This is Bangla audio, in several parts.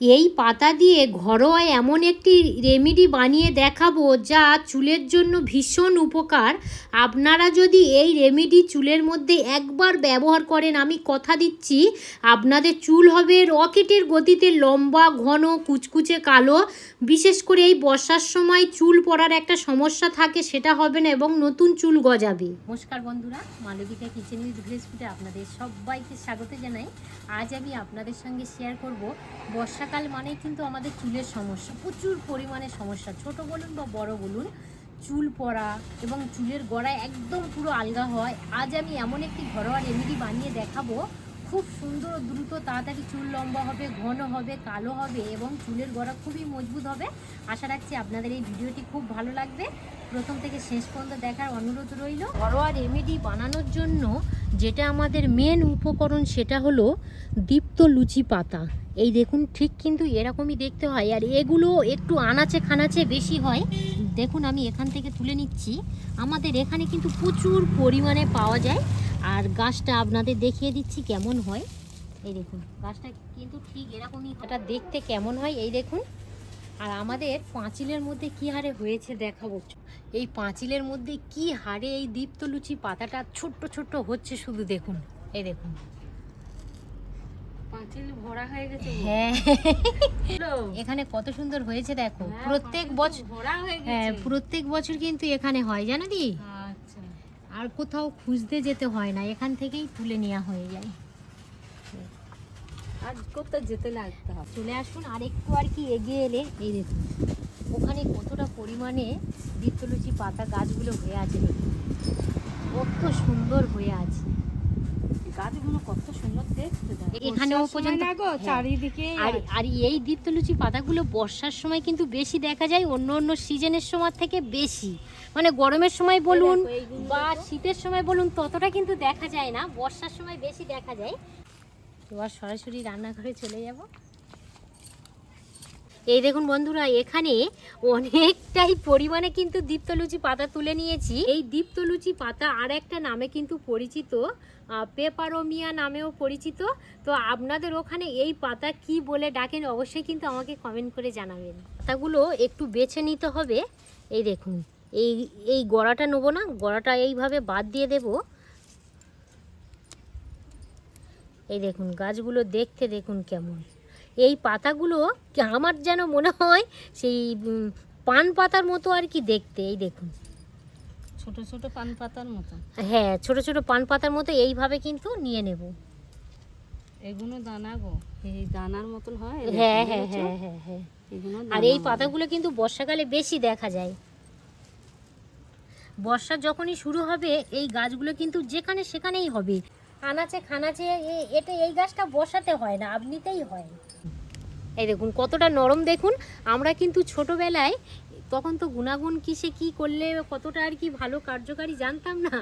এই পাতা দিয়ে ঘরোয়া এমন একটি রেমেডি বানিয়ে দেখাবো যা চুলের জন্য ভীষণ উপকার। আপনারা যদি এই রেমেডি চুলের মধ্যে একবার ব্যবহার করেন, আমি কথা দিচ্ছি, আপনাদের চুল হবে রকেটের গতিতে লম্বা, ঘন, কুচকুচে কালো। বিশেষ করে এই বর্ষার সময় চুল পড়ার একটা সমস্যা থাকে, সেটা হবে না এবং নতুন চুল গজাবে। নমস্কার বন্ধুরা, মালবিকা কিচেন উইথ ফুডে আপনাদের সবাইকে স্বাগত জানাই। আজ আমি আপনাদের সঙ্গে শেয়ার করব বর্ষাকাল মানেই কিন্তু আমাদের চুলের সমস্যা। প্রচুর পরিমাণে সমস্যা। ছোট বলুন বা বড় বলুন, চুল পড়া এবং চুলের গড়া একদম পুরো আলগা হয়। আজ আমি এমন একটি ঘরোয়া রেমেডি বানিয়ে দেখাবো। খুব সুন্দর দ্রুত তাড়াতাড়ি চুল লম্বা হবে, ঘন হবে, কালো হবে এবং চুলের গোড়া খুবই মজবুত হবে। আশা রাখছি আপনাদের এই ভিডিওটি খুব ভালো লাগবে। প্রথম থেকে শেষ পর্যন্ত দেখার অনুরোধ রইল। ঘরোয়া রেমেডি বানানোর জন্য যেটা আমাদের মেন উপকরণ সেটা হলো দীপ্ত লুচি পাতা। এই দেখুন, ঠিক কিন্তু এরকমই দেখতে হয়। আর এগুলো একটু আনাচে খানাচে বেশি হয়। দেখুন, আমি এখান থেকে তুলে নিচ্ছি। আমাদের এখানে কিন্তু প্রচুর পরিমাণে পাওয়া যায়। আর গাছটা আপনাদের দেখিয়ে দিচ্ছি কেমন হয়। এই দেখুন গাছটা কিন্তু ঠিক এরকমই এটা দেখতে কেমন হয় এই দেখুন। আর আমাদের পাঁচিলের মধ্যে কি হারে হয়েছে দেখাবো। এই পাঁচিলের মধ্যে কি হারে এই দীপ্তলুচি পাতাটা ছোট্ট ছোট্ট হচ্ছে শুধু দেখুন এই দেখুন। পাঁচিল ভরা হয়ে গেছে হ্যাঁ। এখানে কত সুন্দর হয়েছে দেখো। হ্যাঁ, প্রত্যেক বছর হ্যাঁ প্রত্যেক বছর কিন্তু এখানে হয় জানো দি? আচ্ছা আর কোথাও খুঁজতে যেতে হয় না এখান থেকেই তুলে নেওয়া হয়ে যায়। আর কোথাও যেতে লাগতে হবে? চলে আসুন আর একটু আর কি এগিয়ে এলে এই দেখুন। ওখানে কতটা পরিমাণে বিত্তলুচি পাতা গাছগুলো হয়ে আছে দেখুন। কত সুন্দর হয়ে আছে। গাছগুলো কত সুন্দর দেখতে এখানেও পর্যন্ত- হ্যাঁ। চারিদিকে আর আর এই দীপ্তলুচি পাতাগুলো বর্ষার সময় কিন্তু বেশি দেখা যায় অন্য অন্য সিজনের সময় থেকে বেশি। মানে গরমের সময় বলুন বা শীতের সময় বলুন ততটা কিন্তু দেখা যায় না বর্ষার সময় বেশি দেখা যায়। এবার সরাসরি রান্নাঘরে চলে যাব। এই দেখুন বন্ধুরা, এখানে অনেকটাই পরিমাণে কিন্তু দীপ্তলুচি পাতা তুলে নিয়েছি। এই দীপ্তলুচি পাতা আর একটা নামে কিন্তু পরিচিত পেপারোমিয়া নামেও পরিচিত। তো আপনাদের ওখানে এই পাতা কি বলে ডাকেন অবশ্যই কিন্তু আমাকে কমেন্ট করে জানাবেন। পাতাগুলো একটু বেছে নিতে হবে। এই দেখুন, এই এই গড়াটা নেব না, গড়াটা এইভাবে বাদ দিয়ে দেব। এই দেখুন, গাছগুলো দেখতে দেখুন কেমন। এই পাতাগুলো আমার যেন মনে হয় সেই পান পাতার মতো আর কি দেখতে এই দেখুন। ছোট ছোট পান পাতার মতো? হ্যাঁ ছোট ছোট পান পাতার মতো এইভাবে কিন্তু নিয়ে নেব। এগুলো দানা গো এই দানার মতন হয় হ্যাঁ হ্যাঁ হ্যাঁ হ্যাঁ হ্যাঁ। আর এই পাতাগুলো কিন্তু বর্ষাকালে বেশি দেখা যায়। বর্ষা যখনই শুরু হবে এই গাছগুলো কিন্তু যেখানে সেখানেই হবে। আনাচে খানাচে এটা এই গাছটা বসাতে হয় না, আপনিতেই হয়। এই দেখুন, কতটা নরম দেখুন। আমরা কিন্তু ছোটবেলায় তখন তো গুণাগুণ কিসে কি করলে, কতটা আর কি ভালো কার্যকারী জানতাম না।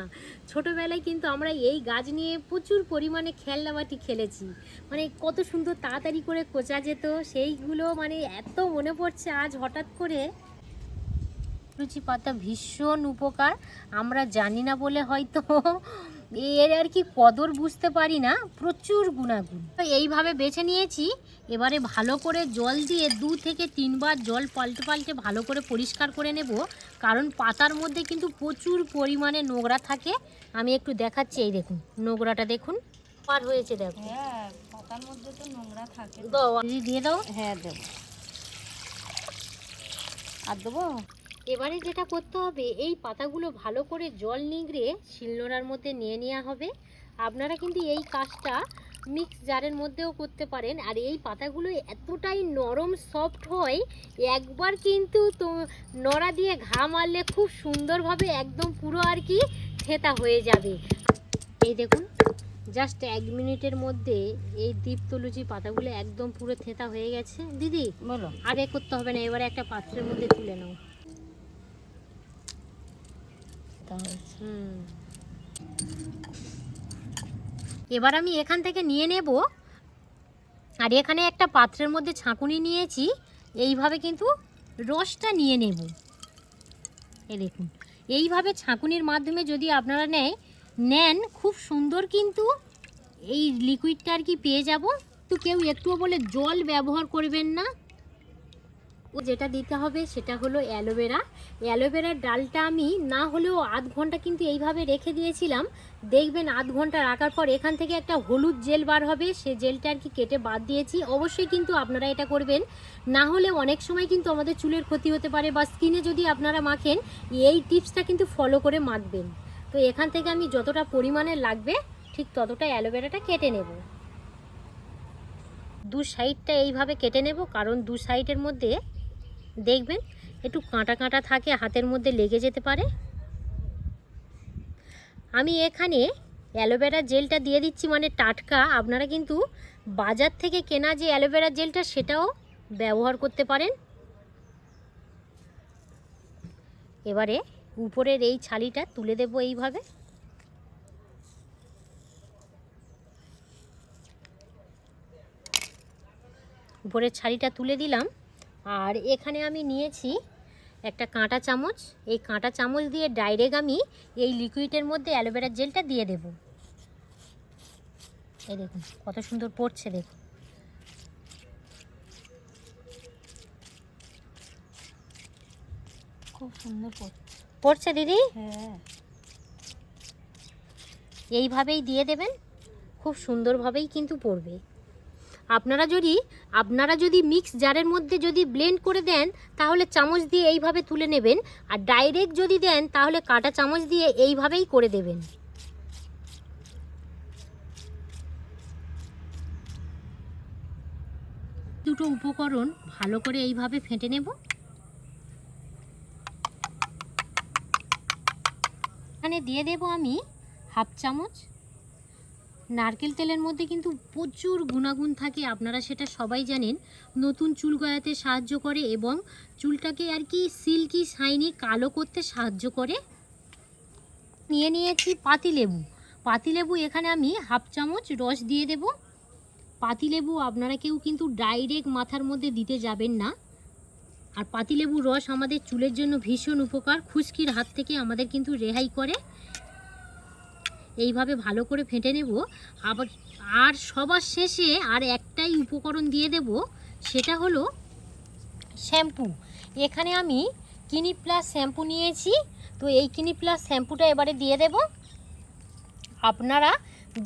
ছোটবেলায় কিন্তু আমরা এই গাছ নিয়ে প্রচুর পরিমাণে খেলনাবাটি খেলেছি। মানে কত সুন্দর তাড়াতাড়ি করে কোচা যেত, সেইগুলো মানে এত মনে পড়ছে আজ হঠাৎ করে। লুচি পাতা ভীষণ উপকার, আমরা জানি না বলে হয়তো এর আর কি কদর বুঝতে পারি না প্রচুর গুণাগুণ। তো এইভাবে বেছে নিয়েছি এবারে ভালো করে জল দিয়ে দু থেকে তিনবার জল পাল্টে পাল্টে ভালো করে পরিষ্কার করে নেব কারণ পাতার মধ্যে কিন্তু প্রচুর পরিমাণে নোংরা থাকে। আমি একটু দেখাচ্ছি এই দেখুন নোংরাটা দেখুন। পার হয়েছে দেখো। হ্যাঁ পাতার মধ্যে তো নোংরা থাকে। দাও দিদি দিয়ে দাও। হ্যাঁ দেবো। আর দেবো? এবারে যেটা করতে হবে এই পাতাগুলো ভালো করে জল নিংড়ে শিলনোড়ার মধ্যে নিয়ে নেওয়া হবে। আপনারা কিন্তু এই কাজটা মিক্স জারের মধ্যেও করতে পারেন। আর এই পাতাগুলো এতটাই নরম সফট হয় একবার কিন্তু তো নড়া দিয়ে ঘা মারলে খুব সুন্দরভাবে একদম পুরো আর কি থেতা হয়ে যাবে। এই দেখুন জাস্ট এক মিনিটের মধ্যে এই দীপ্তলুচি পাতাগুলো একদম পুরো থেতা হয়ে গেছে। দিদি বলো। আর এ করতে হবে না এবারে একটা পাত্রের মধ্যে তুলে নাও। এবার আমি এখান থেকে নিয়ে নেব। আর এখানে একটা পাত্রের মধ্যে ছাঁকুনি নিয়েছি। এইভাবে কিন্তু রসটা নিয়ে নেব। এ দেখুন, এইভাবে ছাঁকুনির মাধ্যমে যদি আপনারা নেয়, নেন, খুব সুন্দর কিন্তু এই লিকুইডটা আর কি পেয়ে যাব। তো কেউ একটুও বলে জল ব্যবহার করবেন না। যেটা দিতে হবে সেটা হলো অ্যালোভেরা। অ্যালোভেরার ডালটা আমি না হলেও আধ ঘণ্টা কিন্তু এইভাবে রেখে দিয়েছিলাম। দেখবেন আধ ঘণ্টা রাখার পর এখান থেকে একটা হলুদ জেল বার হবে। সে জেলটা আর কি কেটে বাদ দিয়েছি। অবশ্যই কিন্তু আপনারা এটা করবেন। না হলে অনেক সময় কিন্তু আমাদের চুলের ক্ষতি হতে পারে বা স্কিনে যদি আপনারা মাখেন, এই টিপসটা কিন্তু ফলো করে মাখবেন। তো এখান থেকে আমি যতটা পরিমাণে লাগবে, ঠিক ততটা অ্যালোভেরাটা কেটে নেব। দু সাইডটা এইভাবে কেটে নেব, কারণ দু সাইডের মধ্যে দেখবেন, একটু কাঁটা কাঁটা থাকে, হাতের মধ্যে লেগে যেতে পারে। আমি এখানে অ্যালোভেরা জেলটা দিয়ে দিচ্ছি মানে টাটকা। আপনারা কিন্তু বাজার থেকে কেনা যে অ্যালোভেরা জেলটা, সেটাও ব্যবহার করতে পারেন। এবারে উপরের এই ছালিটা তুলে দেব এইভাবে। উপরের ছালিটা তুলে দিলাম। আর এখানে আমি নিয়েছি একটা কাঁটা চামচ। এই কাঁটা চামচ দিয়ে ডাইরেক্ট আমি এই লিকুইডের মধ্যে অ্যালোভেরার জেলটা দিয়ে দেব। এই দেখুন কত সুন্দর পড়ছে দেখুন। খুব সুন্দর পড়ছে। পড়ছে দিদি? হ্যাঁ। এইভাবেই দিয়ে দেবেন খুব সুন্দরভাবেই কিন্তু পড়বে। আপনারা যদি আপনারা যদি মিক্স জারের মধ্যে যদি ব্লেন্ড করে দেন, তাহলে চামচ দিয়ে এইভাবে তুলে নেবেন। আর ডাইরেক্ট যদি দেন, তাহলে কাটা চামচ দিয়ে এইভাবেই করে দেবেন। দুটো উপকরণ ভালো করে এইভাবে ফেটে নেব। এখানে দিয়ে দেব আমি হাফ চামচ। নারকেল তেলের মধ্যে কিন্তু প্রচুর গুণাগুণ থাকে, আপনারা সেটা সবাই জানেন। নতুন চুল গড়াতে সাহায্য করে এবং চুলটাকে আর কি সিল্কি, শাইনি, কালো করতে সাহায্য করে। নিয়ে নিয়েছি পাতিলেবু পাতিলেবু এখানে আমি হাফ চামচ রস দিয়ে দেব। পাতিলেবু আপনারা কেউ কিন্তু ডাইরেক্ট মাথার মধ্যে দিতে যাবেন না। আর পাতিলেবুর রস আমাদের চুলের জন্য ভীষণ উপকার। খুশকির হাত থেকে আমাদের কিন্তু রেহাই করে। এইভাবে ভালো করে ফেটে নেব। আবার, আর সবার শেষে আর একটাই উপকরণ দিয়ে দেব, সেটা হলো শ্যাম্পু। এখানে আমি কিনি প্লাস শ্যাম্পু নিয়েছি। তো এই কিনি প্লাস শ্যাম্পুটা এবারে দিয়ে দেব। আপনারা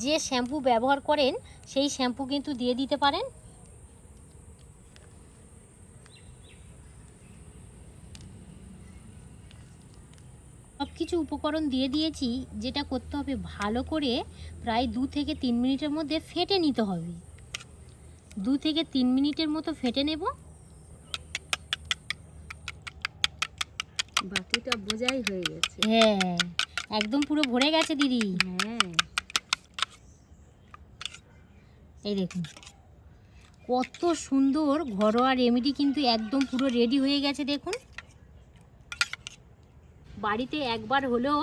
যে শ্যাম্পু ব্যবহার করেন, সেই শ্যাম্পু কিন্তু দিয়ে দিতে পারেন। কিছু উপকরণ দিয়ে দিয়েছি যেটা করতে হবে ভালো করে প্রায় দু থেকে তিন মিনিটের মধ্যে ফেটে নিতে হবে। দু থেকে তিন মিনিটের মতো ফেটে নেব। বাকিটা বোঝাই হয়ে গেছে। হ্যাঁ একদম পুরো ভরে গেছে দিদি। হ্যাঁ। এই দেখুন কত সুন্দর ঘরোয়া রেমেডি কিন্তু একদম পুরো রেডি হয়ে গেছে দেখুন। বাড়িতে একবার হলেও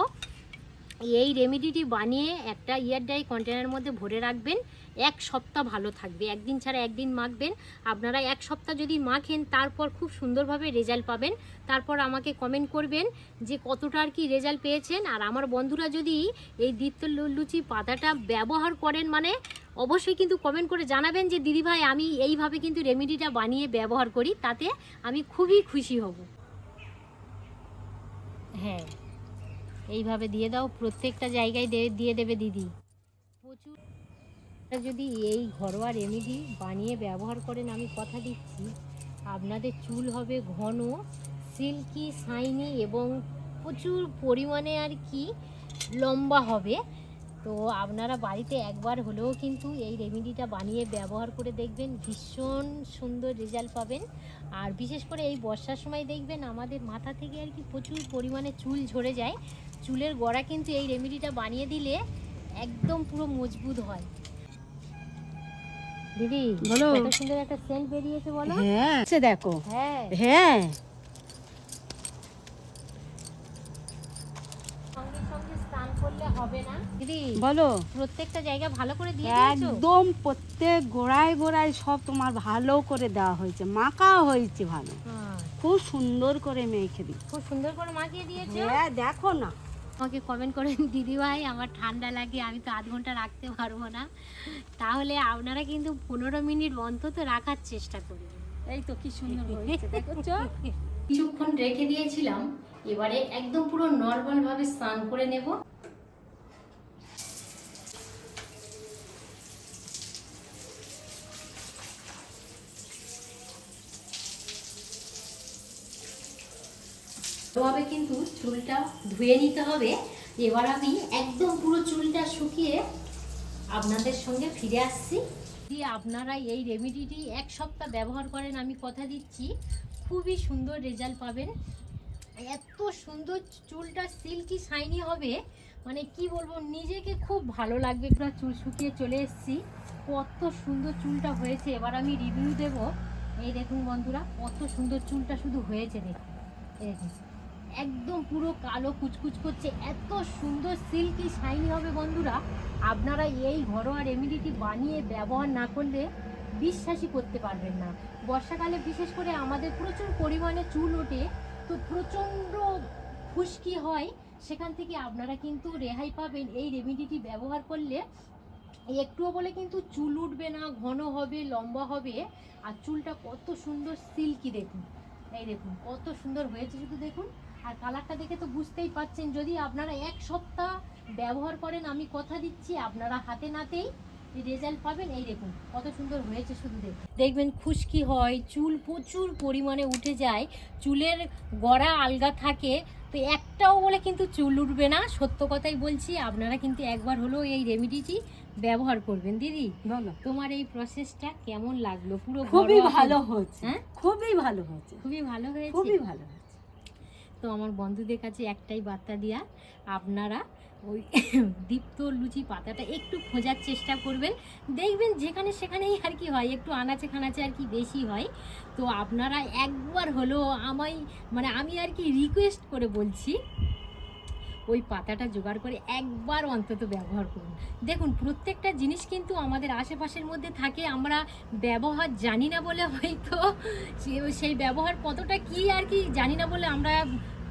এই রেমেডিটি বানিয়ে একটা ইয়ার ডাই কন্টেনারের মধ্যে ভরে রাখবেন। এক সপ্তাহ ভালো থাকবে। একদিন ছাড়া একদিন মাখবেন। আপনারা এক সপ্তাহ যদি মাখেন, তারপর খুব সুন্দরভাবে রেজাল্ট পাবেন। তারপর আমাকে কমেন্ট করবেন যে কতটা আর কি রেজাল্ট পেয়েছেন। আর আমার বন্ধুরা যদি এই দীপ্ত লু- লুচি পাতাটা ব্যবহার করেন মানে অবশ্যই কিন্তু কমেন্ট করে জানাবেন যে দিদিভাই আমি এইভাবে কিন্তু রেমেডিটা বানিয়ে ব্যবহার করি। তাতে আমি খুবই খুশি হব। হ্যাঁ। এইভাবে দিয়ে দাও, প্রত্যেকটা জায়গায় দিয়ে দেবে দিদি। প্রচুর যদি এই ঘরোয়া রেমেডি বানিয়ে ব্যবহার করেন, আমি কথা দিচ্ছি। আপনাদের চুল হবে ঘন সিল্কি শাইনি এবং প্রচুর পরিমাণে আর কি লম্বা হবে। তো আপনারা বাড়িতে একবার হলেও কিন্তু এই রেমেডিটা বানিয়ে ব্যবহার করে দেখবেন ভীষণ সুন্দর রেজাল্ট পাবেন। আর বিশেষ করে এই বর্ষার সময় দেখবেন আমাদের মাথা থেকে আর কি প্রচুর পরিমাণে চুল ঝরে যায়। চুলের গোড়া কিন্তু এই রেমেডিটা বানিয়ে দিলে একদম পুরো মজবুত হয়। দিদি বলো। সুন্দর একটা সেন্ট বেরিয়েছে বলো। হ্যাঁ। দেখো। হ্যাঁ হ্যাঁ সঙ্গে সঙ্গে স্নান করলে হবে না? দিদি বলো। প্রত্যেকটা জায়গা ভালো করে দিয়ে দিয়েছ? একদম প্রত্যেক গোড়ায় গোড়ায় সব তোমার ভালো করে দেওয়া হয়েছে মাখা হয়েছে ভালো। হ্যাঁ, খুব সুন্দর করে মেখে দিই খুব সুন্দর করে মাখিয়ে দিয়েছ? হ্যাঁ দেখো না। আমাকে কমেন্ট করেন দিদিভাই আমার ঠান্ডা লাগে আমি তো আধ ঘণ্টা রাখতে পারব না। তাহলে আপনারা কিন্তু পনেরো মিনিট অন্তত রাখার চেষ্টা করবেন এই তো কি সুন্দর হয়েছে দেখছ কিছুক্ষণ রেখে দিয়েছিলাম এবারে একদম পুরো নর্মাল ভাবে স্নান করে নেব। ভাবে কিন্তু চুলটা ধুয়ে নিতে হবে। এবার আমি একদম পুরো চুলটা শুকিয়ে আপনাদের সঙ্গে ফিরে আসছি। যদি আপনারা এই রেমেডিটি এক সপ্তাহ ব্যবহার করেন, আমি কথা দিচ্ছি। খুবই সুন্দর রেজাল্ট পাবেন। এত সুন্দর চুলটা সিল্কি শাইনি হবে। মানে কি বলব, নিজেকে খুব ভালো লাগবে। পুরো চুল শুকিয়ে চলে এসেছি। কত সুন্দর চুলটা হয়েছে। এবার আমি রিভিউ দেব। এই দেখুন বন্ধুরা, কত সুন্দর চুলটা শুধু হয়েছে। দেখুন, এই দেখুন। একদম পুরো কালো কুচকুচ করছে। এত সুন্দর সিল্কি শাইনি হবে বন্ধুরা। আপনারা এই ঘরোয়া রেমিডিটি বানিয়ে ব্যবহার না করলে বিশ্বাসই করতে পারবেন না। বর্ষাকালে বিশেষ করে আমাদের প্রচুর পরিমাণে চুল ওঠে, তো প্রচণ্ড খুশকি হয়। সেখান থেকে আপনারা কিন্তু রেহাই পাবেন এই রেমিডিটি ব্যবহার করলে। একটুও বলে কিন্তু চুল উঠবে না, ঘন হবে, লম্বা হবে। আর চুলটা কত সুন্দর সিল্কি দেখুন। এই দেখুন, কত সুন্দর হয়েছে শুধু দেখুন। আর কালারটা দেখে তো বুঝতেই পাচ্ছেন যদি আপনারা এক সপ্তাহ ব্যবহার করেন আমি কথা দিচ্ছি আপনারা হাতে নাতেই রেজাল্ট পাবেন। এই দেখুন কত সুন্দর হয়েছে শুধু দেখুন দেখবেন খুশকি হয় চুল প্রচুর পরিমাণে উঠে যায় চুলের গড়া আলগা থাকে। তো একটাও বলে কিন্তু চুল উঠবে না। সত্য কথাই বলছি আপনারা কিন্তু একবার হলেও এই রেমিডিটি ব্যবহার করবেন। দিদি বলো। তোমার এই প্রসেসটা কেমন লাগল? পুরো খুবই ভালো হচ্ছে হ্যাঁ? খুবই ভালো হচ্ছে খুবই ভালো হয়েছে। খুবই ভালো তো আমার বন্ধুদের কাছে একটাই বার্তা দেওয়া আপনারা ওই দীপ্ত লুচি পাতাটা একটু খোঁজার চেষ্টা করবেন। দেখবেন যেখানে সেখানেই আর কি হয়, একটু আনাচে খানাচে আর কি বেশি হয়। তো আপনারা একবার হলো আমায় মানে আমি আর কি রিকোয়েস্ট করে বলছি ওই পাতাটা জোগাড় করে একবার অন্তত ব্যবহার করুন। দেখুন, প্রত্যেকটা জিনিস কিন্তু আমাদের আশেপাশের মধ্যে থাকে, আমরা ব্যবহার জানি না বলে হয়তো সেই ব্যবহার কতটা কি আর কি জানি না বলে আমরা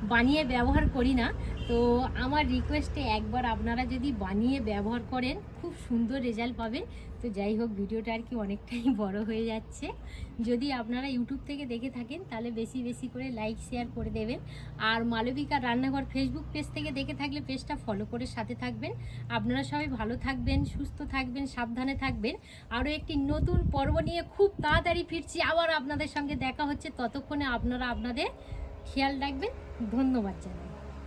বানিয়ে ব্যবহার করি না। তো আমার রিকোয়েস্টে একবার আপনারা যদি বানিয়ে ব্যবহার করেন, খুব সুন্দর রেজাল্ট পাবেন। তো যাই হোক, ভিডিওটা আর কি অনেকটাই বড় হয়ে যাচ্ছে। যদি আপনারা ইউটিউব থেকে দেখে থাকেন, তাহলে বেশি বেশি করে লাইক শেয়ার করে দেবেন। আর মালবিকা রান্নাঘর ফেসবুক পেজ থেকে দেখে থাকলে পেজটা ফলো করে সাথে থাকবেন। আপনারা সবাই ভালো থাকবেন, সুস্থ থাকবেন, সাবধানে থাকবেন। আরও একটি নতুন পর্ব নিয়ে খুব তাড়াতাড়ি ফিরছি। আবার আপনাদের সঙ্গে দেখা হচ্ছে। ততক্ষণে আপনারা আপনাদের খেয়াল রাখবেন। ধন্যবাদ জানাই।